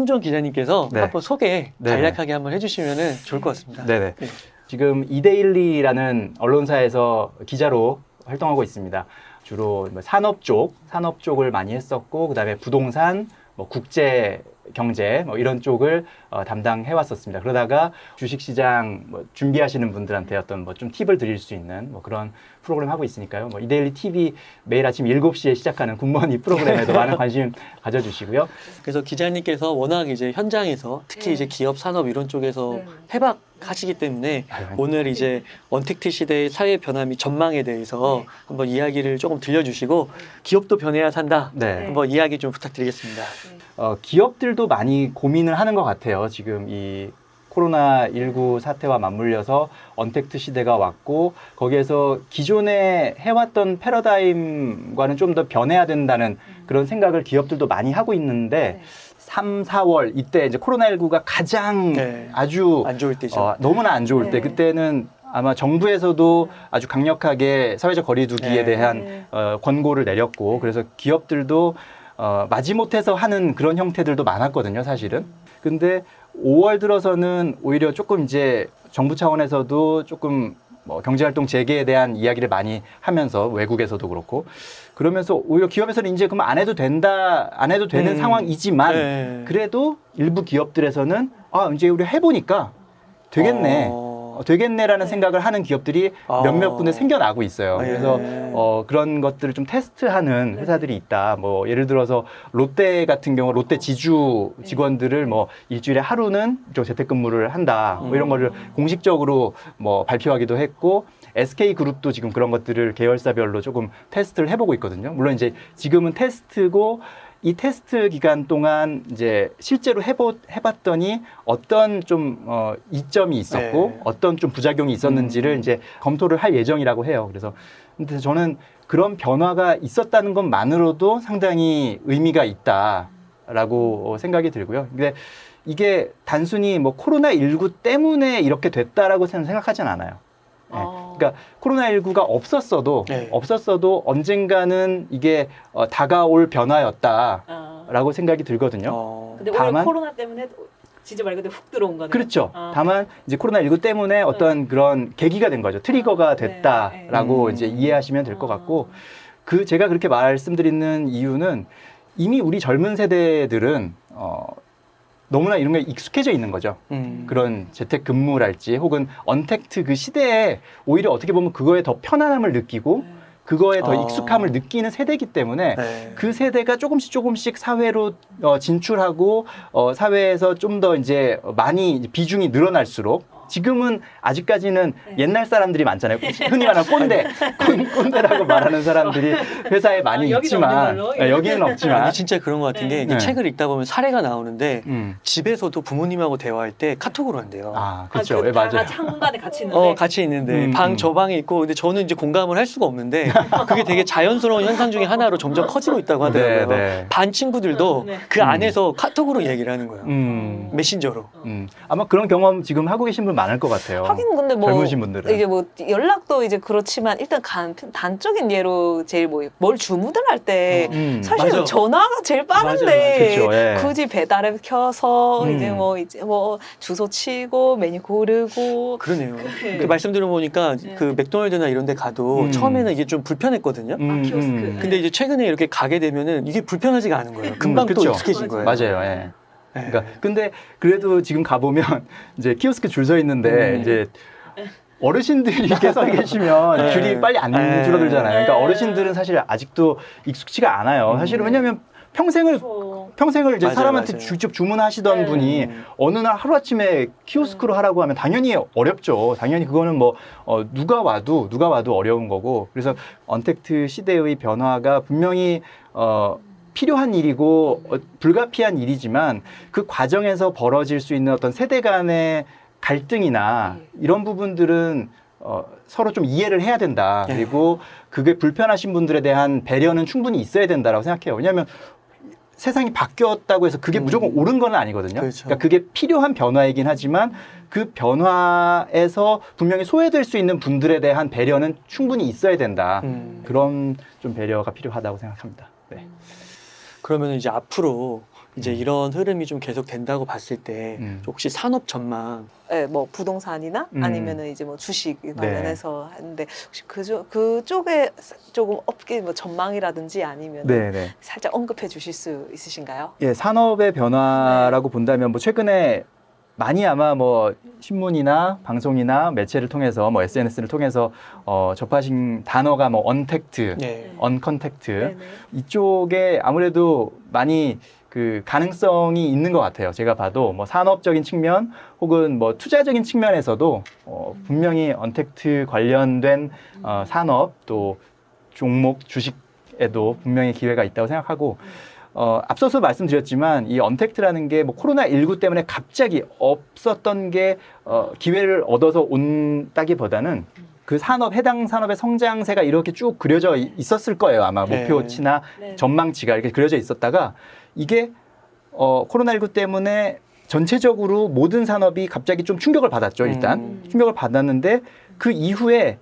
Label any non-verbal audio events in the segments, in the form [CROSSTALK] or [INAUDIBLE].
송정 기자님께서 네. 한번 소개 네. 간략하게 한번 해주시면 좋을 것 같습니다. 네네. 네. 지금 이데일리라는 언론사에서 기자로 활동하고 있습니다. 주로 뭐 산업 쪽, 산업 쪽을 많이 했었고, 그 다음에 부동산, 뭐 국제 경제 뭐 이런 쪽을 어, 담당해 왔었습니다. 그러다가 주식시장 뭐 준비하시는 분들한테 어떤 뭐 좀 팁을 드릴 수 있는 뭐 그런 프로그램 하고 있으니까요. 뭐 이데일리 TV 매일 아침 7시에 시작하는 굿모닝 프로그램에도 많은 관심 [LAUGHS] 가져주시고요. 그래서 기자님께서 워낙 이제 현장에서 특히 네. 이제 기업 산업 이런 쪽에서 네. 해박 하시기 때문에 아유, 오늘 이제 언택트 시대의 사회 변화 및 전망에 대해서 네. 한번 이야기를 조금 들려주시고 기업도 변해야 산다. 네. 한번 이야기 좀 부탁드리겠습니다. 어, 기업들도 많이 고민을 하는 것 같아요. 지금 이 코로나 19 사태와 맞물려서 언택트 시대가 왔고 거기에서 기존에 해왔던 패러다임과는 좀 더 변해야 된다는 그런 생각을 기업들도 많이 하고 있는데 네. 3, 4월 이때 이제 코로나19가 가장 네. 아주 안 좋을 때죠. 어, 너무나 안 좋을 때 네. 그때는 아마 정부에서도 아주 강력하게 사회적 거리두기에 네. 대한 네. 어, 권고를 내렸고 그래서 기업들도 어, 마지못해서 하는 그런 형태들도 많았거든요, 사실은. 근데 5월 들어서는 오히려 조금 이제 정부 차원에서도 조금 뭐 경제활동 재개에 대한 이야기를 많이 하면서 외국에서도 그렇고 그러면서 오히려 기업에서는 이제 그럼 안 해도 된다, 안 해도 되는 음. 상황이지만 네. 그래도 일부 기업들에서는 아 이제 우리 해보니까 되겠네. 어. 어, 되겠네라는 네. 생각을 하는 기업들이 아. 몇몇 군데 생겨나고 있어요. 아, 예. 그래서 어, 그런 것들을 좀 테스트하는 네. 회사들이 있다. 뭐 예를 들어서 롯데 같은 경우 롯데 지주 네. 직원들을 뭐 일주일에 하루는 저 재택근무를 한다. 뭐 이런 음. 거를 공식적으로 뭐 발표하기도 했고 SK 그룹도 지금 그런 것들을 계열사별로 조금 테스트를 해보고 있거든요. 물론 이제 지금은 테스트고 이 테스트 기간 동안 이제 실제로 해보, 해봤더니 어떤 좀 어, 이점이 있었고 네. 어떤 좀 부작용이 있었는지를 음. 이제 검토를 할 예정이라고 해요. 그래서 근데 저는 그런 변화가 있었다는 것만으로도 상당히 의미가 있다라고 생각이 들고요. 근데 이게 단순히 뭐 코로나 19 때문에 이렇게 됐다라고 저는 생각하진 않아요. 네. 어. 그러니까 코로나19가 없었어도 네. 없었어도 언젠가는 이게 어, 다가올 변화였다라고 아. 생각이 들거든요. 어. 근데 다만- 코로나 때문에 진짜 말 그대로 훅 들어온 거네요. 그렇죠. 아. 다만 이제 코로나19 때문에 어떤 그런 계기가 된 거죠. 트리거가 네, 됐다라고 네. 이제 이해하시면 될것 아. 같고 그 제가 그렇게 말씀드리는 이유는 이미 우리 젊은 세대들은 어 너무나 이런 게 익숙해져 있는 거죠. 음. 그런 재택 근무랄지 혹은 언택트 그 시대에 오히려 어떻게 보면 그거에 더 편안함을 느끼고 네. 그거에 더 어. 익숙함을 느끼는 세대이기 때문에 네. 그 세대가 조금씩 조금씩 사회로 어, 진출하고 어, 사회에서 좀 더 이제 많이 이제 비중이 늘어날수록 지금은 아직까지는 네. 옛날 사람들이 많잖아요. 흔히 말하는 꼰대, [LAUGHS] 꼰, 꼰대라고 말하는 사람들이 회사에 많이 아, 여기는 있지만 없는 걸로? 예, 여기는 아, 없지만 진짜 그런 것 같은 게 네. 네. 책을 읽다 보면 사례가 나오는데 음. 집에서도 부모님하고 대화할 때 카톡으로 한대요. 아 아, 그렇죠. 그 예, 다 맞아요. 같이 한 공간에 같이 있는데. 어, 같이 있는데 음, 방 음. 저 방에 있고 근데 저는 이제 공감을 할 수가 없는데 [LAUGHS] 그게 되게 자연스러운 현상 중에 하나로 점점 커지고 있다고 하더라고요. 네, 네. 반 친구들도 네. 그 음. 안에서 카톡으로 얘기를 하는 거예요. 음, 메신저로. 음. 아마 그런 경험 지금 하고 계신 분 많을 것 같아요. 하긴 근데 뭐 젊으신 분들은. 이게 뭐 연락도 이제 그렇지만 일단 간, 단적인 예로 제일 뭐 뭘 주문을 할 때 음. 사실 맞아. 전화가 제일 빠른데. 그쵸, 예. 굳이 배달앱 켜서 음. 이제 뭐 이제 뭐 주소 치고 메뉴 고르고 그러네요. 네. 그 말씀 들어보니까 네. 그 맥도날드나 이런 데 가도 음. 처음에는 이게 좀 불편했거든요. 음, 키오스크. 음. 근데 이제 최근에 이렇게 가게 되면은 이게 불편하지가 않은 거예요. 금방 또 그쵸. 익숙해진 거예요. 맞아요. 예. 네. 그러니까 근데 그래도 지금 가 보면 [LAUGHS] 이제 키오스크 줄 서 있는데 음. 이제 어르신들이 이렇게 서 계시면 네. 줄이 빨리 안 네. 줄어들잖아요. 그러니까 네. 어르신들은 사실 아직도 익숙치가 않아요. 사실은 음. 왜냐하면 평생을 그렇죠. 평생을 이제 맞아요, 사람한테 맞아요. 직접 주문하시던 네. 분이 음. 어느 날 하루아침에 키오스크로 하라고 하면 당연히 어렵죠. 당연히 그거는 뭐 어, 누가 와도 누가 와도 어려운 거고 그래서 언택트 시대의 변화가 분명히 어, 필요한 일이고 어, 불가피한 일이지만 그 과정에서 벌어질 수 있는 어떤 세대 간의 갈등이나 이런 부분들은 어, 서로 좀 이해를 해야 된다. 네. 그리고 그게 불편하신 분들에 대한 배려는 충분히 있어야 된다라고 생각해요. 왜냐하면 세상이 바뀌었다고 해서 그게 음. 무조건 옳은 건 아니거든요. 그렇죠. 그러니까 그게 필요한 변화이긴 하지만 그 변화에서 분명히 소외될 수 있는 분들에 대한 배려는 충분히 있어야 된다. 음. 그런 좀 배려가 필요하다고 생각합니다. 네. 그러면 이제 앞으로 이제 음. 이런 흐름이 좀 계속 된다고 봤을 때 음. 혹시 산업 전망 예, 뭐 부동산이나 음. 아니면은 이제 뭐 주식 네. 관련해서 했는데 혹시 그쪽 그쪽에 조금 업계 뭐 전망이라든지 아니면 네, 네. 살짝 언급해 주실 수 있으신가요? 예, 산업의 변화라고 네. 본다면 뭐 최근에 많이 아마 뭐 신문이나 방송이나 매체를 통해서 뭐 SNS를 통해서 어, 접하신 단어가 뭐 언택트, 네. 언컨택트 네 네. 이쪽에 아무래도 많이 그 가능성이 있는 것 같아요. 제가 봐도 뭐 산업적인 측면 혹은 뭐 투자적인 측면에서도 어, 분명히 언택트 관련된 어, 산업 또 종목 주식에도 분명히 기회가 있다고 생각하고 어, 앞서서 말씀드렸지만 이 언택트라는 게 뭐 코로나 19 때문에 갑자기 없었던 게 어, 기회를 얻어서 온다기보다는 그 산업 해당 산업의 성장세가 이렇게 쭉 그려져 이- 있었을 거예요 아마 네. 목표치나 네. 전망치가 이렇게 그려져 있었다가 이게 어, 코로나19 때문에 전체적으로 모든 산업이 갑자기 좀 충격을 받았죠, 일단. 음. 충격을 받았는데 그 이후에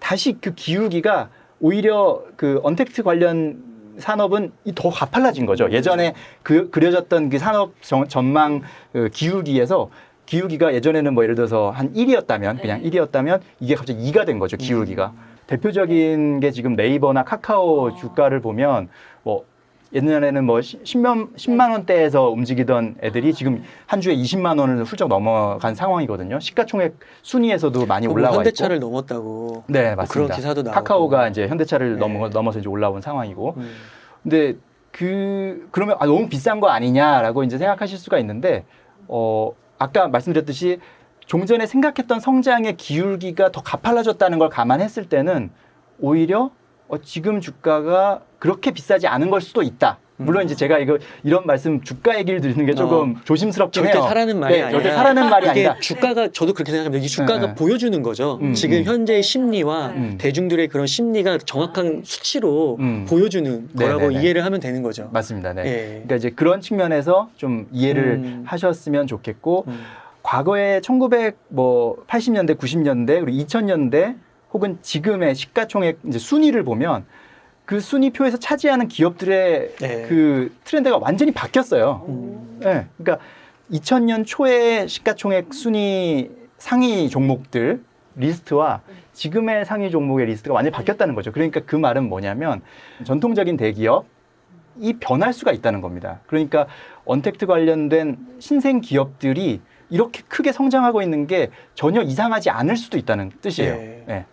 다시 그 기울기가 오히려 그 언택트 관련 산업은 이더 가팔라진 거죠. 예전에 그 그려졌던 그 산업 전- 전망 그 기울기에서 기울기가 예전에는 뭐 예를 들어서 한 1이었다면 그냥 네. 1이었다면 이게 갑자기 2가 된 거죠, 기울기가. 대표적인 게 지금 네이버나 카카오 아. 주가를 보면 뭐 옛날에는 뭐 10만, 10만 원대에서 움직이던 애들이 지금 한 주에 20만 원을 훌쩍 넘어간 상황이거든요. 시가총액 순위에서도 많이 올라와 현대차를 있고. 넘었다고 네, 뭐 맞습니다. 그런 기사도 나오고 카카오가 이제 현대차를 네. 넘어, 넘어서 이제 올라온 상황이고. 음. 근데 그 그러면 아, 너무 비싼 거 아니냐라고 이제 생각하실 수가 있는데 어 아까 말씀드렸듯이 종전에 생각했던 성장의 기울기가 더 가팔라졌다는 걸 감안했을 때는 오히려 어, 지금 주가가 그렇게 비싸지 않은 걸 수도 있다. 물론 음. 이제 제가 이거 이런 말씀 주가 얘기를 드리는 게 조금 조심스럽긴 절대 해요. 사라는 말이 네, 아니라 절대 사라는 말이 이게 아니라 주가가 저도 그렇게 생각합니다. 이 주가가 네, 네. 보여주는 거죠. 음, 지금 음. 현재의 심리와 음. 대중들의 그런 심리가 정확한 수치로 음. 보여주는 네, 거라고 네, 네. 이해를 하면 되는 거죠. 맞습니다. 네. 예. 그러니까 이제 그런 측면에서 좀 이해를 음. 하셨으면 좋겠고 음. 과거에 1980년대, 90년대 그리고 2000년대 혹은 지금의 시가총액 이제 순위를 보면 그 순위표에서 차지하는 기업들의 네. 그 트렌드가 완전히 바뀌었어요. 음. 네, 그러니까 2000년 초에 시가총액 순위 상위 종목들 리스트와 지금의 상위 종목의 리스트가 완전히 바뀌었다는 거죠. 그러니까 그 말은 뭐냐면 전통적인 대기업 이 변할 수가 있다는 겁니다. 그러니까 언택트 관련된 신생 기업들이 이렇게 크게 성장하고 있는 게 전혀 이상하지 않을 수도 있다는 뜻이에요. 네.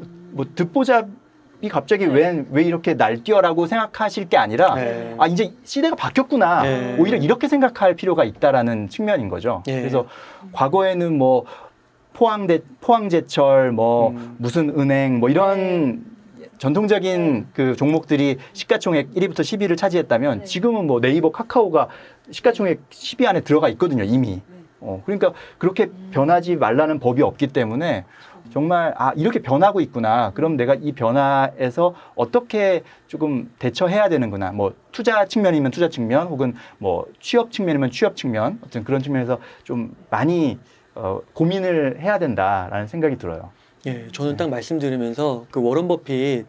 예. 뭐 듣보잡이 갑자기 왜, 왜 이렇게 날뛰어라고 생각하실 게 아니라 네. 아 이제 시대가 바뀌었구나. 네. 오히려 이렇게 생각할 필요가 있다라는 측면인 거죠. 예. 그래서 과거에는 뭐 포항대 포항제철 뭐 음. 무슨 은행 뭐 이런 전통적인 그 종목들이 시가총액 1위부터 10위를 차지했다면 네. 지금은 뭐 네이버 카카오가 시가총액 10위 안에 들어가 있거든요 이미. 어, 그러니까 그렇게 변하지 말라는 법이 없기 때문에 정말 아 이렇게 변하고 있구나. 그럼 내가 이 변화에서 어떻게 조금 대처해야 되는구나. 뭐 투자 측면이면 투자 측면, 혹은 뭐 취업 측면이면 취업 측면, 어떤 그런 측면에서 좀 많이 어, 고민을 해야 된다라는 생각이 들어요. 예, 저는 네. 딱 말씀드리면서 그 워런 버핏이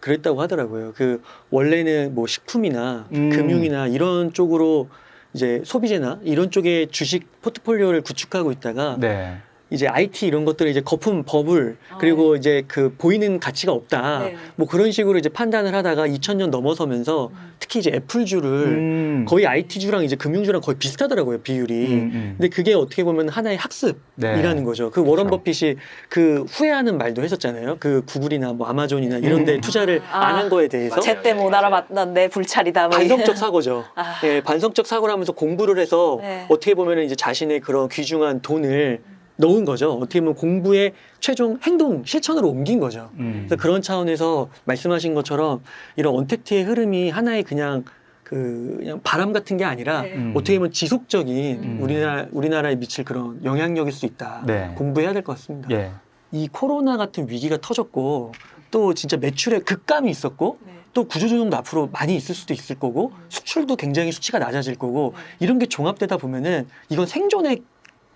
그랬다고 하더라고요. 그 원래는 뭐 식품이나 음. 금융이나 이런 쪽으로 이제 소비재나 이런 쪽에 주식 포트폴리오를 구축하고 있다가 네. 이제 IT 이런 것들을 이제 거품 버블 그리고 이제 그 보이는 가치가 없다. 네. 뭐 그런 식으로 이제 판단을 하다가 2000년 넘어서면서 특히 이제 애플주를 음. 거의 IT주랑 이제 금융주랑 거의 비슷하더라고요 비율이. 음, 음. 근데 그게 어떻게 보면 하나의 학습이라는 네. 거죠. 그 워런 그렇죠. 버핏이 그 후회하는 말도 했었잖아요. 그 구글이나 뭐 아마존이나 이런 데 음. 투자를 아, 안한 거에 대해서 제때 못 알아봤던 내 불찰이다. 뭐 반성적 사고죠. [LAUGHS] 아. 예, 반성적 사고를 하면서 공부를 해서 네. 어떻게 보면 이제 자신의 그런 귀중한 돈을 넣은 거죠. 어떻게 보면 공부의 최종 행동 실천으로 옮긴 거죠. 음. 그래서 그런 차원에서 말씀하신 것처럼 이런 언택트의 흐름이 하나의 그냥 그 그냥 바람 같은 게 아니라 네. 음. 어떻게 보면 지속적인 음. 우리나라 우리나라에 미칠 그런 영향력일 수 있다. 네. 공부해야 될 것 같습니다. 예. 이 코로나 같은 위기가 터졌고 또 진짜 매출에 급감이 있었고 네. 또 구조조정도 앞으로 많이 있을 수도 있을 거고 수출도 굉장히 수치가 낮아질 거고 이런 게 종합되다 보면은 이건 생존의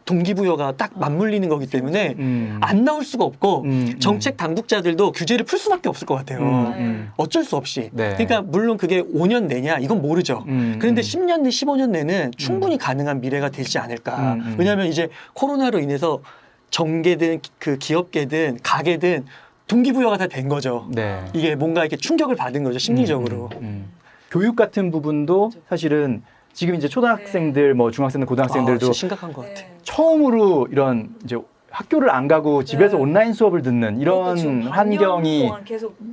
동기부여가 딱 맞물리는 거기 때문에 음. 안 나올 수가 없고 음, 음. 정책 당국자들도 규제를 풀 수밖에 없을 것 같아요. 음, 네. 음. 어쩔 수 없이. 네. 그러니까 물론 그게 5년 내냐 이건 모르죠. 음, 그런데 음. 10년 내, 15년 내는 충분히 가능한 미래가 되지 않을까. 음, 음. 왜냐하면 이제 코로나로 인해서 정계든 그 기업계든 가게든 동기부여가 다 된 거죠. 네. 이게 뭔가 이렇게 충격을 받은 거죠 심리적으로. 음, 음, 음. 교육 같은 부분도 사실은 지금 이제 초등학생들, 뭐 중학생들, 아, 고등학생들도 진짜 심각한 것 네. 같아. 처음으로 이런 이제 학교를 안 가고 집에서 네. 온라인 수업을 듣는 이런 환경이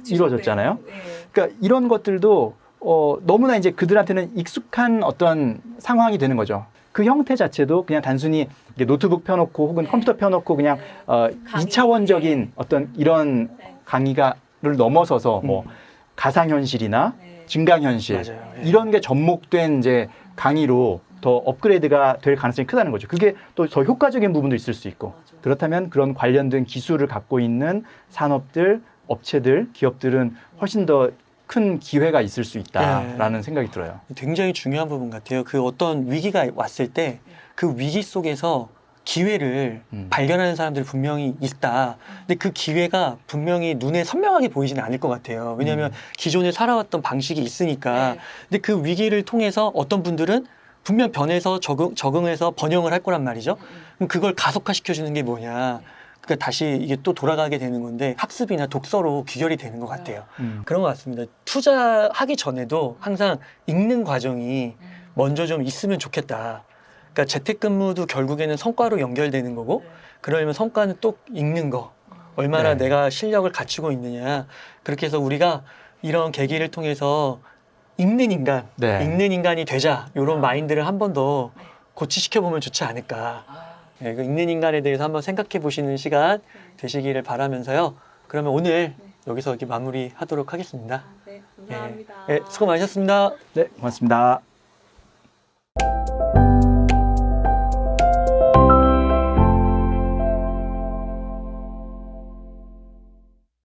이루어졌잖아요. 네. 그러니까 이런 것들도 어, 너무나 이제 그들한테는 익숙한 어떤 상황이 되는 거죠. 그 형태 자체도 그냥 단순히 이게 노트북 펴놓고 혹은 네. 컴퓨터 펴놓고 그냥 네. 어, 강의. 2차원적인 어떤 이런 네. 강의가를 넘어서서 뭐 음. 가상현실이나 네. 증강현실 맞아요. 예. 이런 게 접목된 이제 강의로 더 업그레이드가 될 가능성이 크다는 거죠. 그게 또 더 효과적인 부분도 있을 수 있고 맞아. 그렇다면 그런 관련된 기술을 갖고 있는 산업들, 업체들, 기업들은 훨씬 더큰 기회가 있을 수 있다라는 생각이 들어요. 굉장히 중요한 부분 같아요. 그 어떤 위기가 왔을 때 그 위기 속에서 기회를 음. 발견하는 사람들이 분명히 있다. 근데 그 기회가 분명히 눈에 선명하게 보이지는 않을 것 같아요. 왜냐하면 음. 기존에 살아왔던 방식이 있으니까. 네. 근데 그 위기를 통해서 어떤 분들은 분명 변해서 적응, 적응해서 번영을 할 거란 말이죠. 그럼 그걸 가속화시켜주는 게 뭐냐. 그러니까 다시 이게 또 돌아가게 되는 건데 학습이나 독서로 귀결이 되는 것 같아요. 음. 그런 것 같습니다. 투자하기 전에도 항상 읽는 과정이 음. 먼저 좀 있으면 좋겠다. 그러니까 재택근무도 결국에는 성과로 연결되는 거고 네. 그러려면 성과는 또 읽는 거. 얼마나 네. 내가 실력을 갖추고 있느냐. 그렇게 해서 우리가 이런 계기를 통해서 읽는 인간, 네. 읽는 인간이 되자. 이런 아. 마인드를 한 번더 네. 고치시켜 보면 좋지 않을까. 아, 예, 그 읽는 인간에 대해서 한번 생각해 보시는 시간 되시기를 바라면서요. 그러면 오늘 네. 여기서 이렇게 마무리하도록 하겠습니다. 네. 감사합니다. 예, 수고 많으셨습니다. 네, 고맙습니다.